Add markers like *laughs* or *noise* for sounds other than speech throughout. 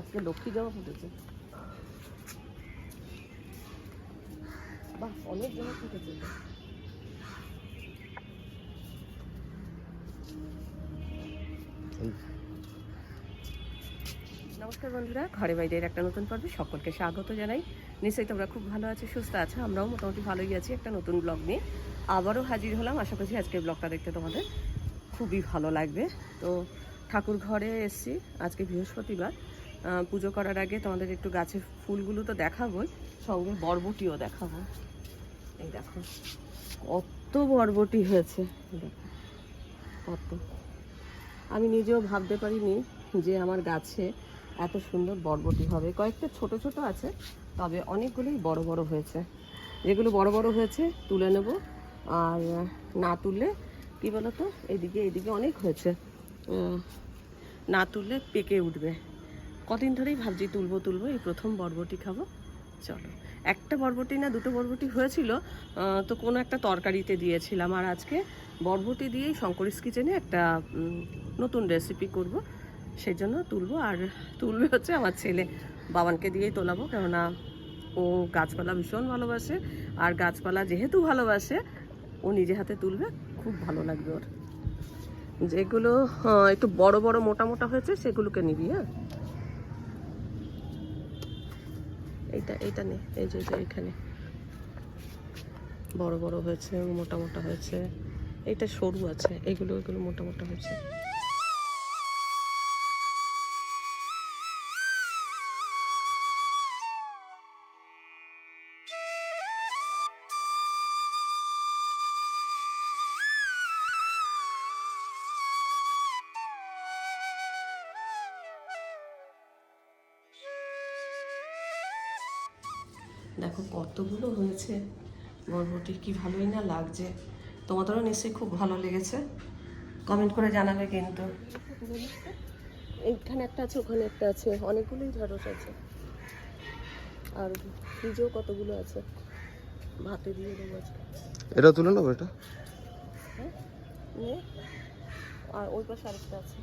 আজকে লক্ষ্মী ফুটেছে। বাহ, অনেক জমা ফুটেছে নমস্কার বন্ধুরা, ঘরে বাইরের একটা নতুন পর্বে সকলকে স্বাগত জানাই। নিশ্চয়ই তোমরা খুব ভালো আছো, সুস্থ আছো, আমরাও মোটামুটি ভালোই আছি একটা নতুন ব্লগ নিয়ে। আবারও হাজির হলাম, আশা করছি আজকে ব্লগটা দেখতে তোমাদের খুবই ভালো লাগবে। তো ঠাকুর ঘরে এসছি, আজকে বৃহস্পতিবার। পুজো করার আগে তোমাদের একটু গাছের ফুলগুলো তো দেখাবোই সঙ্গে বরবটিও দেখাবো। এই দেখো, কত বরবটি হয়েছে। দেখো, কত। আমি নিজেও ভাবতে পারিনি যে আমার গাছে এত সুন্দর বরবটি হবে। কয়েকটা ছোট ছোট আছে, তবে অনেকগুলোই বড় বড় হয়েছে। যেগুলো বড় বড় হয়েছে, তুলে নেব। আর না তুললে কী বলতো, এদিকে এদিকে অনেক হয়েছে। না তুললে পেকে উঠবে। কদিন ধরেই ভাবছি তুলবো তুলবো, এই প্রথম বরবটি খাব। চলো। একটা বরবটি না, দুটো বরবটি হয়েছিল তো কোনো একটা তরকারিতে দিয়েছিলাম। আর আজকে বরবটি দিয়েই শঙ্করিস কিচেনে একটা নতুন রেসিপি করব। সেই জন্য তুলবো। আর তুলবে হচ্ছে আমার ছেলে। বাবানকে দিয়েই তোলাবো। কেননা ও গাছপালা ভীষণ ভালোবাসে। আর গাছপালা যেহেতু ভালোবাসে, ও নিজে হাতে তুলবে। খুব ভালো লাগবে ওর। যেগুলো একটু বড় বড়, মোটা মোটা হয়েছে, সেগুলোকে নিবি হ্যাঁ? এইটা এইটা নেই এই যে যে এখানে বড় বড় হয়েছে, মোটা মোটা হয়েছে। এইটা সরু আছে, এগুলো এগুলো মোটা মোটা হয়েছে। কতগুলো হয়েছে বরবটি কি ভালোই না লাগছে? তোমাদেরও নিশ্চয়ই খুব ভালো লেগেছে। কমেন্ট করে জানাবে কিন্তু। এইখানে একটা আছে ওখানে একটা আছে অনেকগুলোই ঢেঁড়স আছে। আর ফ্রিজেও কতগুলো আছে? ভাতে দিয়ে দেবো আজকে। এটা তুলে নেব এটা? হ্যাঁ নে। আর ওই পাশে আরেকটা আছে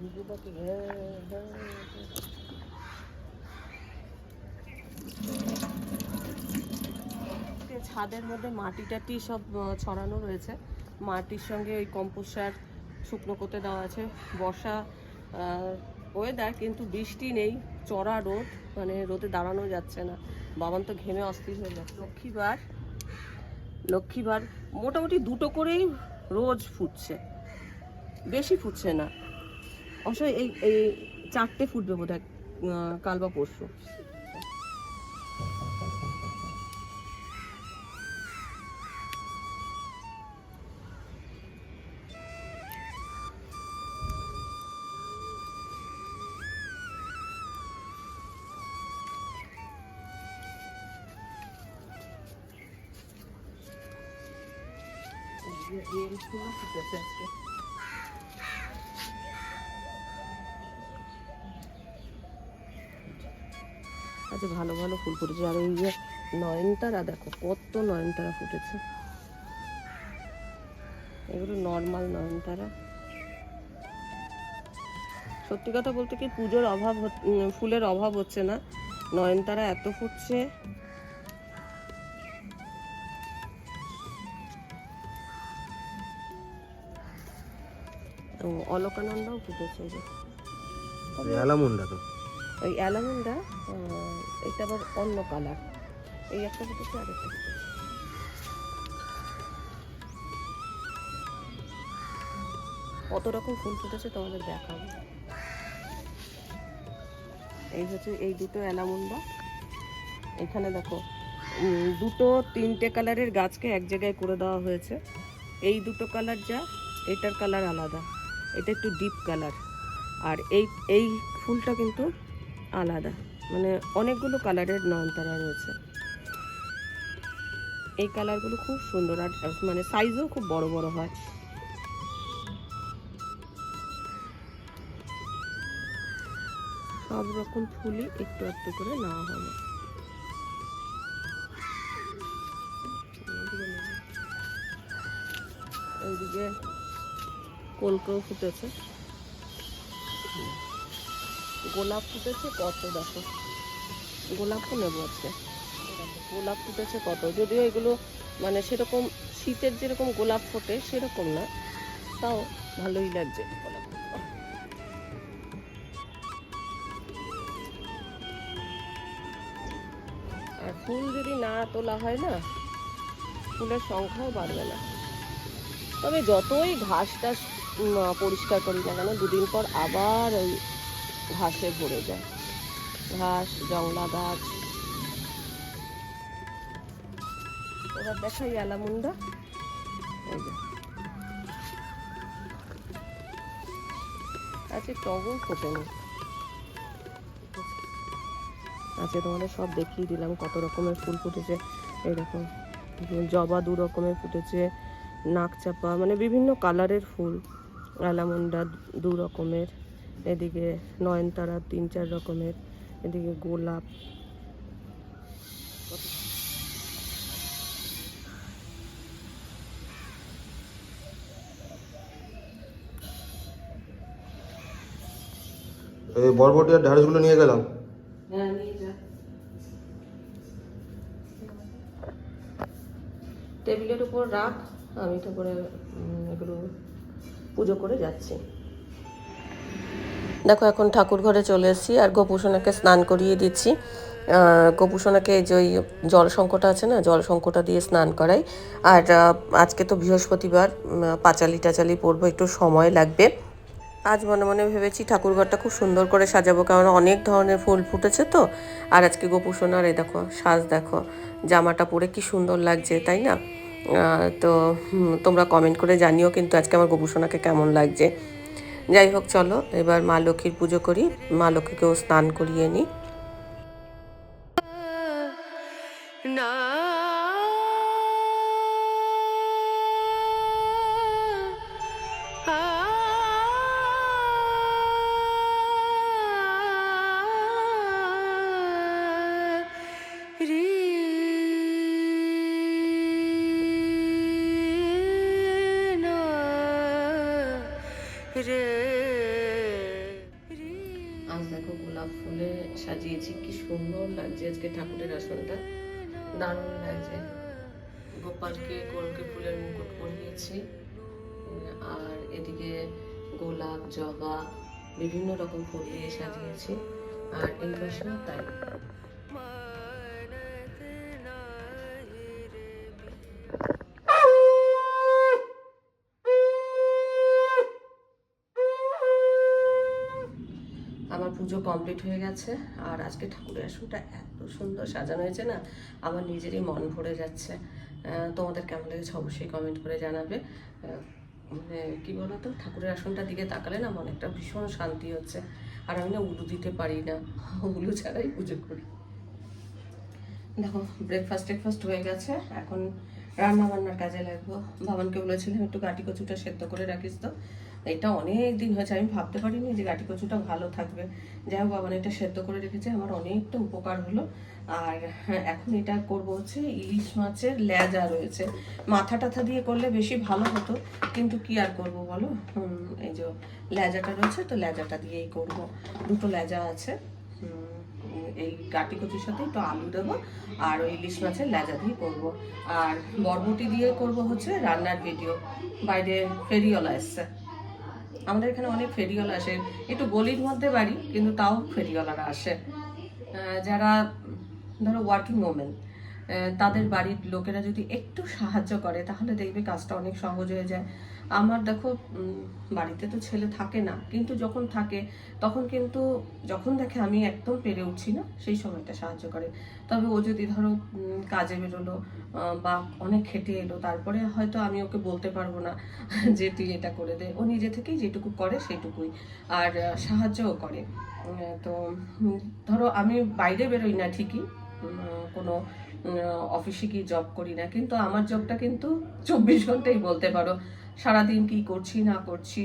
দিদিটাকে হ্যাঁ হ্যাঁ হ্যাঁ। ছাদের মধ্যে মাটি টাটি সব ছড়ানো রয়েছে। মাটির সঙ্গে ওই কম্পোস্ট সার শুকনো করতে দেওয়া আছে। বর্ষা ওয়েদার কিন্তু বৃষ্টি নেই, চড়া রোদ মানে রোদে দাঁড়ানো যাচ্ছে না। বাবান তো ঘেমে অস্থির হয়ে যাচ্ছে। লক্ষ্মীবার লক্ষ্মীবার মোটামুটি দুটো করেই রোজ ফুটছে। বেশি ফুটছে না। অবশ্য এই এই চারটে ফুটবে বোধ হয় কাল বা পরশু। আচ্ছা ভালো ভালো ফুল ফুটেছে। আর এই যে নয়নতারা, দেখো, কত নয়নতারা ফুটেছে। এগুলো নর্মাল নয়নতারা। সত্যি কথা বলতে কি, পুজোর অভাব ফুলের অভাব হচ্ছে না। নয়নতারা এত ফুটছে। ও, অলকানন্দাও ফুটেছে যে। অ্যালামুন্ডা তো। ওই অ্যালামন্ডা এটা আবার অন্য কালার। এই একটা ফুটেছে আর একটা ফুটেছে। কত রকম ফুল ফুটেছে তোমাদের দেখাবো। এই হচ্ছে এই দুটো অ্যালামুন্ডা। এখানে দেখো দুটো তিনটে কালারের গাছকে এক জায়গায় করে দেওয়া হয়েছে। এই দুটো কালার যা এটার কালার আলাদা। এটা একটু ডিপ কালার আর এই এই ফুলটা কিন্তু আলাদা। মানে অনেকগুলো কালারের নয়নতারা রয়েছে। এই কালারগুলো খুব সুন্দর আর মানে সাইজও খুব বড় বড় হয়। সব রকম ফুলই একটু একটু করে নেওয়া হবে এইদিকে কলকেও ফুটেছে। গোলাপ ফুটেছে কত দেখো। গোলাপও নেব আজকে। গোলাপ ফুটেছে কত? যদিও এগুলো মানে সেরকম শীতের যেরকম গোলাপ ফোটে সেরকম না। তাও ভালোই লাগছে। আর ফুল যদি না তোলা হয় না ফুলের সংখ্যাও বাড়বে না। তবে যতই ঘাসটা উম, পরিষ্কার করি না কেন? দুদিন পর আবার ওই ঘাসে ভরে যায়। ঘাস, জংলা গাছ। এবার দেখাই আলামুন্ডা এই যে। আজকে টগর ফোটেনি আজকে তোমাদের সব দেখিয়ে দিলাম কত রকমের ফুল ফুটেছে। এরকম জবা দু রকমের ফুটেছে নাকচাপা মানে বিভিন্ন কালারের ফুল। অ্যালামন্ডা দু রকমের এদিকে নয়নতারা তিন চার রকমের এদিকে গোলাপ। এই বরবটি আর ঢ্যাঁড়সগুলো নিয়ে গেলাম। হ্যাঁ নিয়ে যা। টেবিলের উপর রাখ আমি তো করে এগুলো পুজো করে যাচ্ছি। দেখো, এখন ঠাকুর ঘরে চলে এসেছি আর গোপুসোনাকে স্নান করিয়ে দিচ্ছি। গোপুসোনাকে যে ওই জল সংকট আছে না, জল সংকটা দিয়ে স্নান করাই। আর আজকে তো বৃহস্পতিবার পাঁচালি টাচালি পরবো, একটু সময় লাগবে। আজ মনে মনে ভেবেছি ঠাকুরঘরটা খুব সুন্দর করে সাজাবো, কারণ অনেক ধরনের ফুল ফুটেছে তো। আর আজকে গোপুসোনার, এই দেখো, সাজ দেখো, জামাটা পরে কি সুন্দর লাগছে, তাই না? তো তোমরা কমেন্ট করে জানিও কিন্তু আজকে আমার গোপুসোনাকে কেমন লাগছে। যাই হোক, চলো, এবার মা লক্ষ্মীর পুজো করি। মা লক্ষ্মীকেও স্নান করিয়ে নিই লাগছে আজকে ঠাকুরের আসনটা দারুণ লাগছে। গোপালকে, গোলকে ফুলের মুকুট পরিয়েছি। আর এদিকে গোলাপ, জবা, বিভিন্ন রকম ফুল দিয়ে সাজিয়েছি। আর এই পাশেও তাই। পুজো কমপ্লিট হয়ে গেছে। আর আজকে ঠাকুরের আসনটা এত সুন্দর সাজানো হয়েছে না, আমার নিজেরই মন ভরে যাচ্ছে। তোমাদের কেমন লেগেছে অবশ্যই কমেন্ট করে জানাবে। মানে কি বলতো, ঠাকুরের আসনটার দিকে তাকালে না মনে একটা ভীষণ শান্তি হচ্ছে। আর আমি না উলু দিতে পারি না, উলু ছাড়াই পুজো করি। দেখো ব্রেকফাস্ট টেকফাস্ট হয়ে গেছে, এখন রান্না বান্নার কাজে লাগবো। বাবানকে বলেছিলাম, একটু গাটি কচুটা সেদ্ধ করে রাখিস তো। এটা অনেক দিন হয়েছে, আমি ভাবতে পারিনি যে গাটি কচুটা ভালো থাকবে। যাই হোক, বাবান এটা সেদ্ধ করে রেখেছে, আমার অনেকটা উপকার হলো। আর এখন এটা করব হচ্ছে ইলিশ মাছের লেজা রয়েছে। মাথা টাথা দিয়ে করলে বেশি ভালো হতো, কিন্তু কি আর করব বলো? এই যে লেজাটা রয়েছে, তো লেজাটা দিয়েই করব। দুটো লেজা আছে। এই গাটি কচুর সাথে একটু আলু দেবো, আর ওই ইলিশ মাছের লেজা দিয়ে করব। আর বরবটি দিয়ে করব হচ্ছে রান্নার ভিডিও বাইরে ফেরিওয়ালা এসছে। আমাদের এখানে অনেক ফেরিওয়ালা আসে। একটু গলির মধ্যে বাড়ি, কিন্তু তাও ফেরিওয়ালারা আসে। যারা, ধরো ওয়ার্কিং ওমেন তাদের বাড়ির লোকেরা যদি একটু সাহায্য করে, তাহলে দেখবে কাজটা অনেক সহজ হয়ে যায়। আমার দেখো বাড়িতে তো ছেলে থাকে না, কিন্তু যখন থাকে, তখন কিন্তু যখন দেখে আমি একদম পেরে উঠছি না, সেই সময়টা সাহায্য করে। তবে ও যদি ধরো কাজে বেরোলো বা অনেক খেটে এলো, তারপরে হয়তো আমি ওকে বলতে পারব না *laughs* যে তুই এটা করে দে। ও নিজে থেকেই যেটুকু করে সেটুকুই আর সাহায্যও করে। তো ধরো আমি বাইরে বেরোই না ঠিকই কোনো অফিসে কি জব করি না, কিন্তু আমার জবটা কিন্তু চব্বিশ ঘন্টাই বলতে পারো। সারাদিন কি করছি, না করছি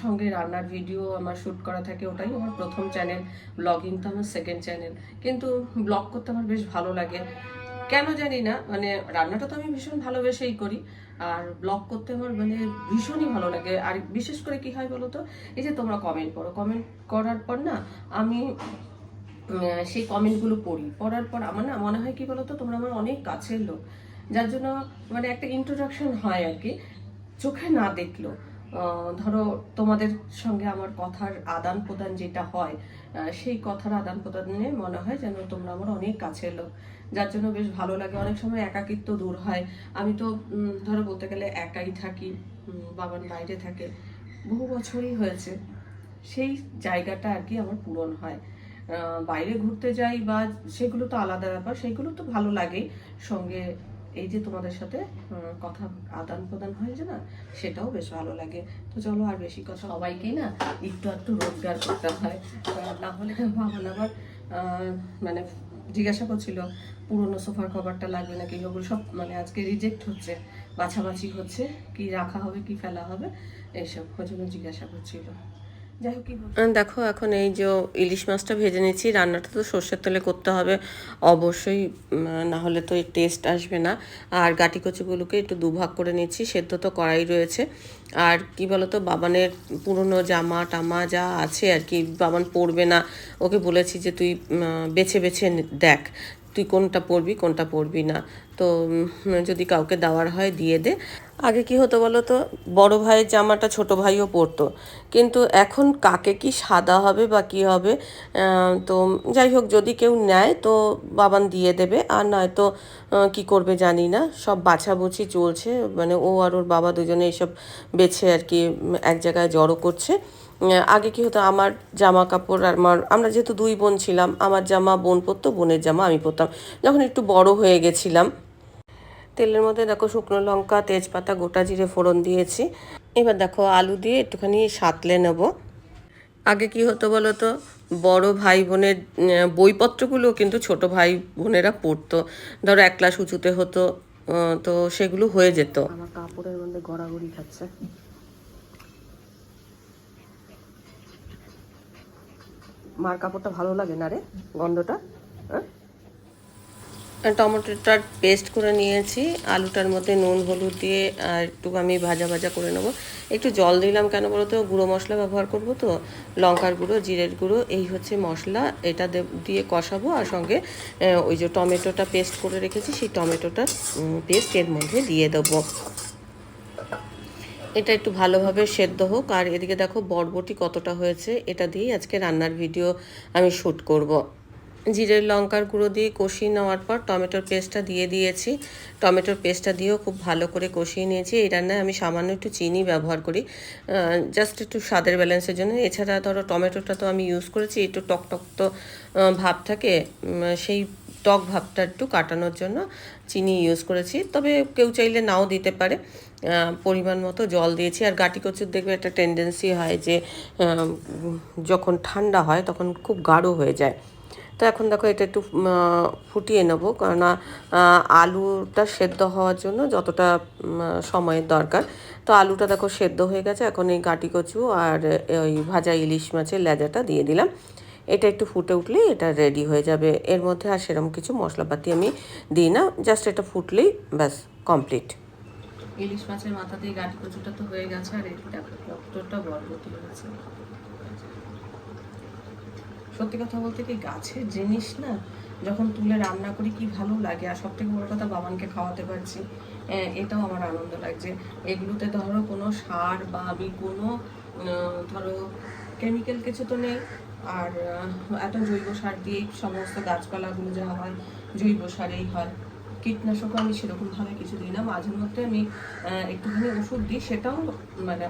সঙ্গে রান্নার ভিডিও আমার শ্যুট করা থাকে, ওটাই আমার প্রথম চ্যানেল ব্লগিং তো আমার সেকেন্ড চ্যানেল কিন্তু ব্লগ করতে আমার বেশ ভালো লাগে। কেন জানি না মানে রান্নাটা তো আমি ভীষণ ভালোবেসেই করি, আর ব্লগ করতে আমার মানে ভীষণই ভালো লাগে। আর বিশেষ করে কি হয় বলো তো এই যে তোমরা কমেন্ট করো কমেন্ট করার পর না, আমি সেই কমেন্টগুলো পড়ি। পড়ার পর আমার না মনে হয় কি বলো তো তোমরা আমার অনেক কাছের লোক, যার জন্য মানে একটা ইন্ট্রোডাকশন হয় আর কি। চোখে না দেখল। ধরো তোমাদের সঙ্গে আমার কথার আদান প্রদান যেটা হয় সেই কথার আদান প্রদানে মনে হয় যেন তোমরা আমার অনেক কাছের লোক। যার জন্য বেশ ভালো লাগে। অনেক সময় একাকিত্ব দূর হয়। আমি তো ধরো বলতে গেলে একাই থাকি বাবার বাইরে থাকে। বহু বছরই হয়েছে। সেই জায়গাটা আর কি আমার পূরণ হয়। বাইরে ঘুরতে যাই বা সেগুলো তো আলাদা ব্যাপার। সেগুলো তো ভালো লাগে। সঙ্গে এই যে তোমাদের সাথে কথা আদান প্রদান হয় যে না, সেটাও বেশ ভালো লাগে। তো চলো আর বেশি কথা সবাইকেই না একটু একটু রোজগার করতে হয়। না হলে আবার মানে জিজ্ঞাসা করছিল, পুরনো সোফার কভারটা লাগবে নাকি? ওগুলো সব মানে আজকে রিজেক্ট হচ্ছে, বাছাবাছি হচ্ছে, কি রাখা হবে, কি ফেলা হবে, এইসব। জন্য জিজ্ঞাসা করছিল? দেখো, এখন এই যে ইলিশ মাছটা ভেজে নিচ্ছি রান্নাটা তো সর্ষের তেলে করতে হবে। অবশ্যই না হলে তো এই টেস্ট আসবে না। আর গাটি কচুগুলোকে একটু দুভাগ করে নিচ্ছি সেদ্ধ তো করাই রয়েছে। আর কি বলতো, বাবানের পুরনো জামা টামা যা আছে আর কি, বাবান পরবে না। ওকে বলেছি যে তুই বেছে বেছে দেখ। তুই কোনটা পরবি কোনটা পরবি না। তো যদি কাউকে দেওয়ার হয়, দিয়ে দে। আগে কি হতো বলো তো, বড় ভাইয়ের জামাটা ছোট ভাইও পরতো। কিন্তু এখন কাকে কি সাদা হবে বা কি হবে তো যাই হোক, যদি কেউ নেয়, তো বাবান দিয়ে দেবে। আর নয়তো কি করবে জানি না। সব বাছাবুছি চলছে। মানে ও আর ওর বাবা দুজনে এইসব বেছে আর কি এক জায়গায় জড়ো করছে। আগে কি হতো, আমার জামা কাপড় আর আমার, আমরা যেহেতু দুই বোন ছিলাম, আমার জামা বোন পরতো, বোনের জামা আমি পরতাম। যখন একটু বড় হয়ে গেছিলাম, তেলের মধ্যে দেখো শুকনো লঙ্কা, তেজপাতা, গোটা জিরে ফোড়ন দিয়েছি। এবার দেখো আলু দিয়ে একটুখানি সাতলে নেব। আগে কি হতো বলো তো বড় ভাই বোনের বইপত্রগুলো কিন্তু ছোট ভাই বোনেরা পড়তো। ধরো এক ক্লাস উঁচুতে হতো তো সেগুলো হয়ে যেত। আমার কাপড়ের মধ্যে গড়াগড়ি খাচ্ছে। মার কাপড়টা ভালো লাগে না রে, গন্ধটা হ্যাঁ? টমেটোটার পেস্ট করে নিয়েছি, আলুটার মধ্যে নুন, হলুদ দিয়ে, আর একটু আমি ভাজা ভাজা করে নেব। একটু জল দিলাম কেন বলো তো গুঁড়ো মশলা ব্যবহার করব তো, লঙ্কার গুঁড়ো, জিরের গুঁড়ো, এই হচ্ছে মশলা। এটা দিয়ে কষাবো আর সঙ্গে ওই যে টমেটোটা পেস্ট করে রেখেছি, সেই টমেটোটা পেস্ট এর মধ্যে দিয়ে দেবো। এটা একটু ভালোভাবে সেদ্ধ হোক। আর এদিকে দেখো বরবটি কতটা হয়েছে, এটা দিয়েই আজকে রান্নার ভিডিও আমি শ্যুট করব। জিরের লঙ্কার গুঁড়ো দিয়ে কষিয়ে নেওয়ার পর টমেটোর পেস্টটা দিয়ে দিয়েছি। টমেটোর পেস্টটা দিয়েও খুব ভালো করে কষিয়ে নিয়েছি। এই রান্নায় আমি সামান্য একটু চিনি ব্যবহার করি। জাস্ট একটু স্বাদের ব্যালেন্সের জন্য। এছাড়া ধরো টমেটোটা তো আমি ইউজ করেছি, একটু টক টক তো ভাব থাকে। সেই টক ভাবটা একটু কাটানোর জন্য চিনি ইউজ করেছি। তবে কেউ চাইলে নাও দিতে পারে। পরিমাণ মতো জল দিয়েছি। আর গাটি কচুর দেখবে একটা টেন্ডেন্সি হয় যে যখন ঠান্ডা হয় তখন খুব গাঢ় হয়ে যায়। তো এখন দেখো এটা একটু ফুটিয়ে নেব। কেননা আলুটা সেদ্ধ হওয়ার জন্য যতটা সময়ের দরকার। তো আলুটা দেখো সেদ্ধ হয়ে গেছে। এখন এই গাটি কচু আর ওই ভাজা ইলিশ মাছের লেজাটা দিয়ে দিলাম। এটা একটু ফুটে উঠলেই এটা রেডি হয়ে যাবে। এর মধ্যে আর সেরকম কিছু মশলাপাতি আমি দিই না জাস্ট এটা ফুটলেই ব্যাস কমপ্লিট ইলিশ মাছের মাথা দিয়ে গাটি কচুটা তো হয়ে গেছে আর দেখো কতটা বরবটি হয়েছে সত্যি কথা বলতে কি গাছের জিনিস না যখন তুলে রান্না করি কি ভালো লাগে আর সব থেকে বড় কথা বাবানকে খাওয়াতে পারছি। আহ, এটাও আমার আনন্দ লাগছে। এগুলোতে ধরো কোনো সার বা আমি কোনো ধরো কেমিক্যাল কিছু তো নেই আর এত জৈব সার দিয়েই সমস্ত গাছপালাগুলো যা হয়, জৈব সারেই হয়। কীটনাশকও আমি সেরকমভাবে কিছু দিই না। মাঝে মধ্যে আমি একটুখানি ওষুধ দিই, সেটাও মানে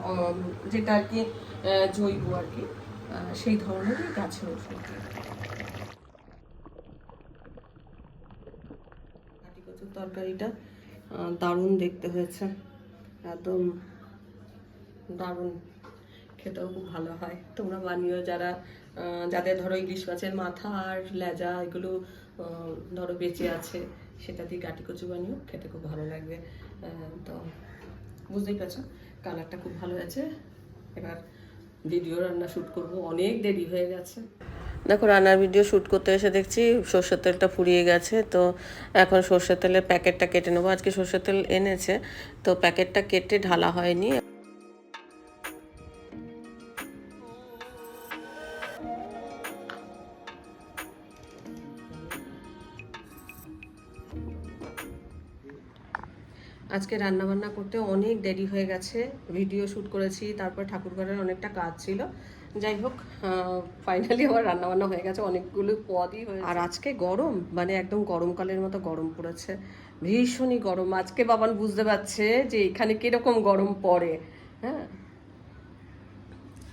যেটা আর কি জৈব আর কি সেই ধরনেরই গাছের ওষুধ দিই। কচুর তরকারিটা দারুণ দেখতে হয়েছে। একদম দারুণ। খেতেও খুব ভালো হয়। তোমরা বানিও যারা যাদের ধরো ইলিশ মাছের মাথা আর লেজা এগুলো ধরো বেঁচে আছে, সেটা দিয়ে কাটি কচু বানিও, খেতে খুব ভালো লাগবে। তো বুঝতেই পারছ, কালারটা খুব ভালো আছে এবার ভিডিও রান্না শ্যুট করব, অনেক দেরি হয়ে গেছে। দেখো, রান্নার ভিডিও শ্যুট করতে এসে দেখছি সর্ষের তেলটা ফুরিয়ে গেছে, তো এখন সর্ষের তেলের প্যাকেটটা কেটে নেব। আজকে সর্ষের তেল এনেছে, তো প্যাকেটটা কেটে ঢালা হয়নি। আজকে রান্না বান্না করতে অনেক দেরি হয়ে গেছে। ভিডিও শ্যুট করেছি তারপর ঠাকুরঘরের অনেকটা কাজ ছিল। যাই হোক ফাইনালি আমার রান্না বান্না হয়ে গেছে অনেকগুলো পদই হয়ে আর আজকে গরম মানে একদম গরমকালের মতো গরম পড়েছে। ভীষণই গরম। আজকে বাবান বুঝতে পারছে যে এখানে কীরকম গরম পড়ে। হ্যাঁ?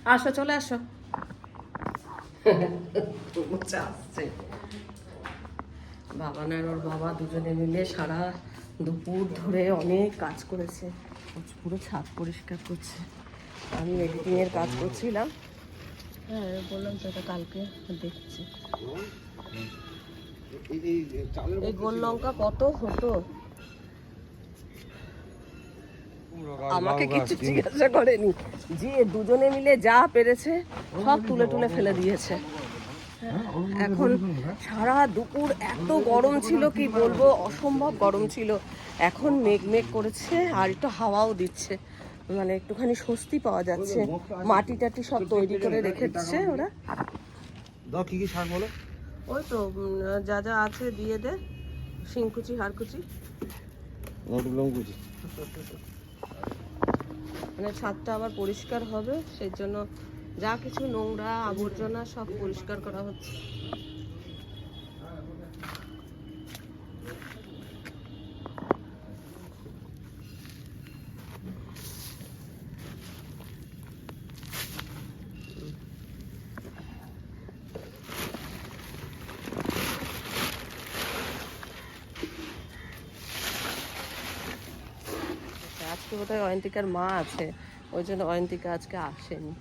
আসো চলে আসো। *laughs* আসছে। বাবা আর ওর বাবা দুজনে মিলে সারা দুপুর ধরে অনেক কাজ করেছে। পুরো ছাদ পরিষ্কার করছে। আমি এডিটিং এর কাজ করছিলাম। হ্যাঁ বললাম তো এটা কালকে দেখছি। এই গোল লঙ্কা কত হতো আমাকে কিছু জিজ্ঞাসা করেনি। যে দুজনে মিলে যা পেরেছে সব তুলে তুলে ফেলে দিয়েছে। এখন সারা দুপুর এত গরম ছিল কি বলব? অসম্ভব গরম ছিল। এখন মেঘ মেঘ করেছে আর একটু হাওয়াও দিচ্ছে। মানে একটুখানি স্বস্তি পাওয়া যাচ্ছে। মাটি টাটি সব তৈরি করে রেখে দিচ্ছে ওরা। কি কি শাক বলো? ওই তো যা যা আছে দিয়ে দে। শিংকুচি হাড়কুচি মানে ছাদটা আবার পরিষ্কার হবে সেই জন্য যা কিছু নোংরা, আবর্জনা সব পরিষ্কার করা হচ্ছে। আজকে বোধহয় অয়ন্তিকার মা আছে, ওই জন্য অয়ন্তিকা আজকে আসেনি।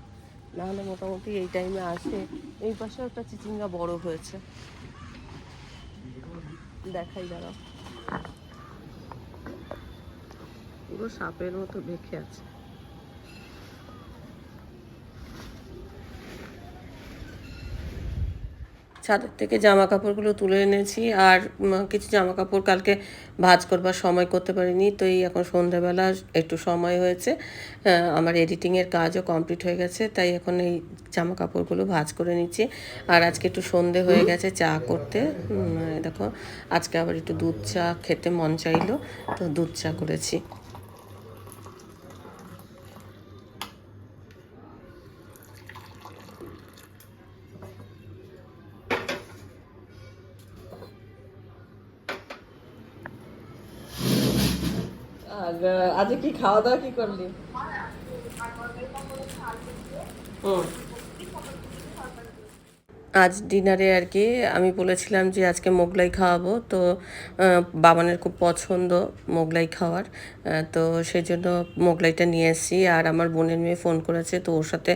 নাহলে মোটামুটি এই টাইমে আসে। এই পাশে একটা চিচিঙ্গা বড় হয়েছে। দেখাই, দাঁড়াও। পুরো সাপের মতো বেঁকে আছে। ছাদের থেকে জামা কাপড়গুলো তুলে এনেছি আর কিছু জামা কাপড় কালকে ভাজ করবার সময় করতে পারিনি, তো এই এখন সন্ধ্যাবেলা একটু সময় হয়েছে। আমার এডিটিংয়ের কাজও কমপ্লিট হয়ে গেছে, তাই এখন এই জামা কাপড়গুলো ভাজ করে নিচ্ছি। আর আজকে একটু সন্ধে হয়ে গেছে চা করতে দেখো, আজকে আবার একটু দুধ চা খেতে মন চাইলো, তো দুধ চা করেছি। আর আজকে কি খাওয়া দাওয়া কি করলি? হুম। আজ ডিনারে আর কি আমি বলেছিলাম যে আজকে মোগলাই খাওয়াবো তো বাবানের খুব পছন্দ মোগলাই খাওয়ার তো সেই জন্য মোগলাইটা নিয়ে এসেছি। আর আমার বোনের মেয়ে ফোন করেছে তো ওর সাথে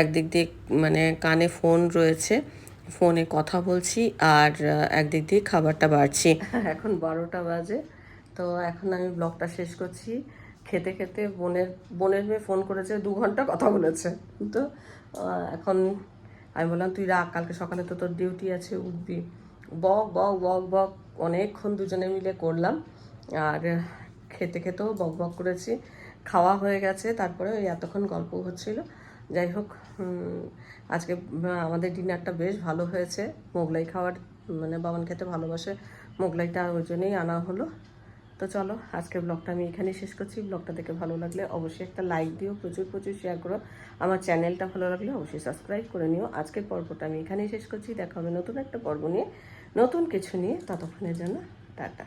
একদিক দিয়ে মানে কানে ফোন রয়েছে ফোনে কথা বলছি আর একদিক দিয়ে খাবারটা বাড়ছি। এখন বারোটা বাজে তো এখন আমি ব্লগটা শেষ করছি। খেতে খেতে বোনের বোনের মেয়ে ফোন করেছে, দু ঘণ্টা কথা বলেছে। তো এখন আমি বললাম, তুই রাখ, কালকে সকালে তো তোর ডিউটি আছে, উঠবি। বক বক বক বক, অনেকক্ষণ দুজনে মিলে করলাম। আর খেতে খেতেও বক বক করেছি। খাওয়া হয়ে গেছে, তারপরে ওই এতক্ষণ গল্প হচ্ছিল। যাই হোক আজকে আমাদের ডিনারটা বেশ ভালো হয়েছে। মোগলাই খাওয়ার মানে বাবান খেতে ভালোবাসে। মোগলাইটা ওই জন্যই আনা হলো। তো চলো, আজকের ব্লগটা আমি এখানে শেষ করছি। ব্লগটা দেখে ভালো লাগলে অবশ্যই একটা লাইক দিও, প্রচুর প্রচুর শেয়ার করো। আমার চ্যানেলটা ভালো লাগলে অবশ্যই সাবস্ক্রাইব করে নিও। আজকের পর্বটা আমি এখানেই শেষ করছি। দেখা হবে নতুন একটা পর্ব নিয়ে, নতুন কিছু নিয়ে ততক্ষণের জন্য টাটা।